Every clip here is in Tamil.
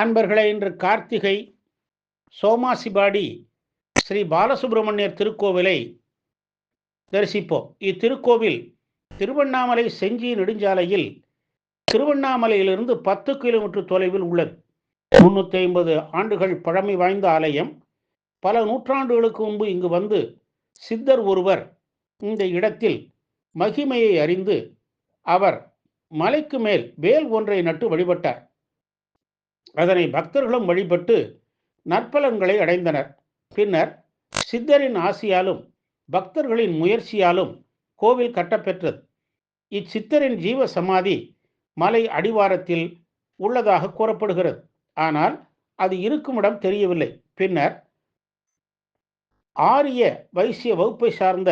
அன்பர்களை இன்று கார்த்திகை சோமாசிபாடி ஸ்ரீ பாலசுப்பிரமணியர் திருக்கோவிலை தரிசிப்போம். இத்திருக்கோவில் திருவண்ணாமலை செஞ்சி நெடுஞ்சாலையில் திருவண்ணாமலையிலிருந்து பத்து கிலோமீட்டர் தொலைவில் உள்ளது. முன்னூற்றி ஐம்பது ஆண்டுகள் பழமை வாய்ந்த ஆலயம். பல நூற்றாண்டுகளுக்கு முன்பு இங்கு வந்து சித்தர் ஒருவர் இந்த இடத்தில் மகிமையை அறிந்து அவர் மலைக்கு மேல் வேல் ஒன்றை நட்டு வழிபட்டார். அதனை பக்தர்களும் வழிபட்டு நற்பலன்களை அடைந்தனர். பின்னர் சித்தரின் ஆசியாலும் பக்தர்களின் முயற்சியாலும் கோவில் கட்டப்பெற்றது. இச்சித்தரின் ஜீவ சமாதி மலை அடிவாரத்தில் உள்ளதாக கூறப்படுகிறது. ஆனால் அது இருக்கும் இடம் தெரியவில்லை. பின்னர் ஆரிய வைசிய வகுப்பை சார்ந்த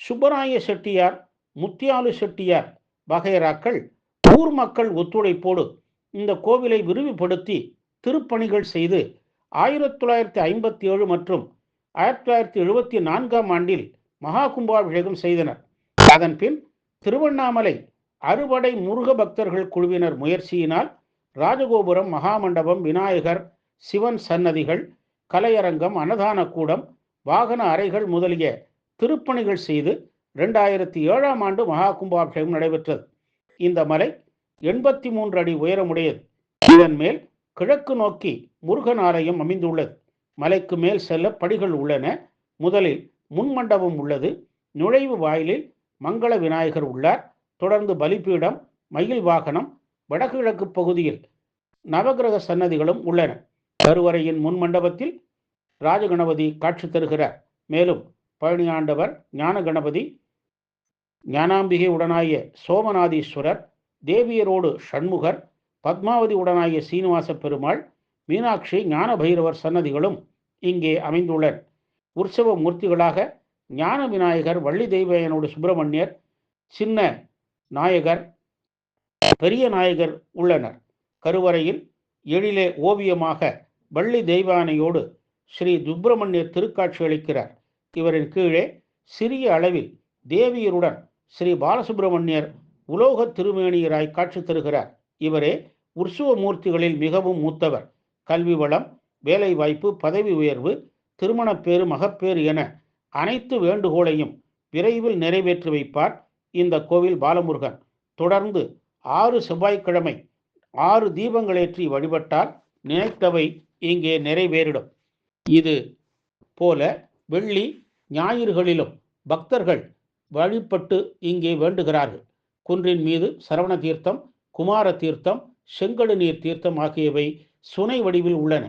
சுப்பராய செட்டியார் முத்தியாலு செட்டியார் வகைராக்கள் ஊர் மக்கள் ஒத்துழைப்போடு இந்த கோவிலை விரிவுபடுத்தி திருப்பணிகள் செய்து ஆயிரத்தி தொள்ளாயிரத்தி ஐம்பத்தி ஏழு மற்றும் ஆயிரத்தி தொள்ளாயிரத்தி எழுபத்தி நான்காம் ஆண்டில் மகா கும்பாபிஷேகம் செய்தனர். அதன் பின் திருவண்ணாமலை அறுவடை முருக பக்தர்கள் குழுவினர் முயற்சியினால் ராஜகோபுரம் மகாமண்டபம் விநாயகர் சிவன் சன்னதிகள் கலையரங்கம் அன்னதான கூடம் வாகன அறைகள் முதலிய திருப்பணிகள் செய்து ரெண்டாயிரத்தி ஏழாம் ஆண்டு மகா கும்பாபிஷேகம் நடைபெற்றது. இந்த மலை எண்பத்தி மூன்று அடி உயரமுடையது. இதன் மேல் கிழக்கு நோக்கி முருகன் ஆலயம் அமைந்துள்ளது. மலைக்கு மேல் செல்ல படிகள் உள்ளன. முதலில் முன்மண்டபம் உள்ளது. நுழைவு வாயிலில் மங்கள விநாயகர் உள்ளார். தொடர்ந்து பலிபீடம் மயில் வாகனம் வடகிழக்கு பகுதியில் நவகிரக சன்னதிகளும் உள்ளன. கருவறையின் முன் மண்டபத்தில் ராஜகணபதி காட்சி தருகிறார். மேலும் பழனியாண்டவர் ஞான கணபதி ஞானாம்பிகை உடனாய சோமநாதீஸ்வரர் தேவியரோடு ஷண்முகர் பத்மாவதி உடனாகிய சீனிவாச பெருமாள் மீனாட்சி ஞான பைரவர் சன்னதிகளும் இங்கே அமைந்துள்ளன உற்சவ மூர்த்திகளாக ஞான விநாயகர் வள்ளி தெய்வயனோடு சுப்பிரமணியர் சின்ன நாயகர் பெரிய நாயகர் உள்ளனர். கருவறையில் எழிலே ஓவியமாக வள்ளி தெய்வானையோடு ஸ்ரீ சுப்பிரமணியர் திருக்காட்சி அளிக்கிறார். இவரின் கீழே சிறிய அளவில் தேவியருடன் ஸ்ரீ பாலசுப்பிரமணியர் உலோக திருமேனியராய் காட்சி தருகிறார். இவரே உற்சுவ மூர்த்திகளில் மிகவும் மூத்தவர். கல்வி வளம் வேலை வாய்ப்பு பதவி உயர்வு திருமணப்பேறு மகப்பேறு என அனைத்து வேண்டுகோளையும் விரைவில் நிறைவேற்றி வைப்பார் இந்த கோவில் பாலமுருகன். தொடர்ந்து ஆறு செவ்வாய்க்கிழமை ஆறு தீபங்களேற்றி வழிபட்டால் நினைத்தவை இங்கே நிறைவேறிடும். இது போல வெள்ளி ஞாயிறுகளிலும் பக்தர்கள் வழிபட்டு இங்கே வேண்டுகிறார்கள். குன்றின் மீது சரவண தீர்த்தம் குமார தீர்த்தம் செங்கடு நீர் தீர்த்தம் ஆகியவை சுனை வடிவில் உள்ளன.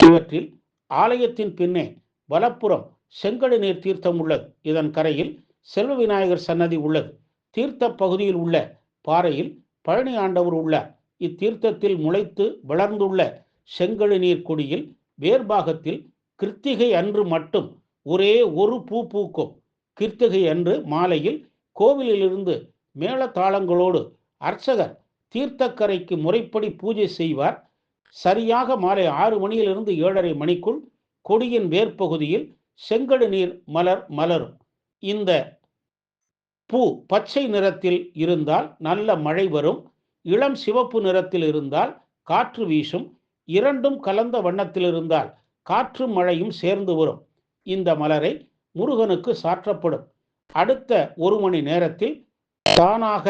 இவற்றில் ஆலயத்தின் பின்னே வலப்புறம் செங்கடு நீர் தீர்த்தம் உள்ளது. இதன் கரையில் செல்வ விநாயகர் சன்னதி உள்ளது. தீர்த்த பகுதியில் உள்ள பாறையில் பழனி ஆண்டவர் உள்ளார் இத்தீர்த்தத்தில் முளைத்து வளர்ந்துள்ள செங்கழு நீர் கொடியில் வேர்பாகத்தில் கிருத்திகை அன்று மட்டும் ஒரே ஒரு பூ பூக்கும். கிருத்திகை அன்று மாலையில் கோவிலிலிருந்து மேளதாளங்களோடு அர்ச்சகர் தீர்த்தக்கரைக்கு முறைப்படி பூஜை செய்வார். சரியாக மாலை ஆறு மணியிலிருந்து ஏழரை மணிக்குள் கொடியின் வேர்ப்பகுதியில் செங்கடு நீர் மலர் மலரும். இந்த பூ பச்சை நிறத்தில் இருந்தால் நல்ல மழை வரும். இளம் சிவப்பு நிறத்தில் இருந்தால் காற்று வீசும். இரண்டும் கலந்த வண்ணத்தில் இருந்தால் காற்று மழையும் சேர்ந்து வரும். இந்த மலரை முருகனுக்கு சாற்றப்படும். அடுத்த ஒரு மணி நேரத்தில் தானாக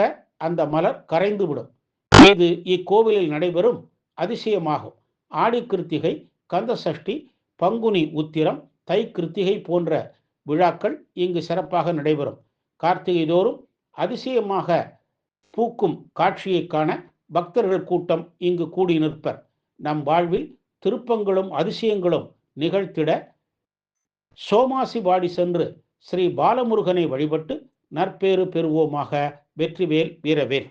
அந்த மலர் கரைந்துவிடும். இது இக்கோவிலில் நடைபெறும் அதிசயமாகும். ஆடி கிருத்திகை கந்த சஷ்டி பங்குனி உத்திரம் தை கிருத்திகை போன்ற விழாக்கள் இங்கு சிறப்பாக நடைபெறும். கார்த்திகை தோறும் அதிசயமாக பூக்கும் காட்சியை காண பக்தர்கள் கூட்டம் இங்கு கூடி நிற்பர். நம் வாழ்வில் திருப்பங்களும் அதிசயங்களும் நிகழ்த்திட சோமாசிபாடி சென்று ஸ்ரீ பாலமுருகனை வழிபட்டு நற்பேறு பெறுவோமாக வெற்றிவேல் வீரவேல்.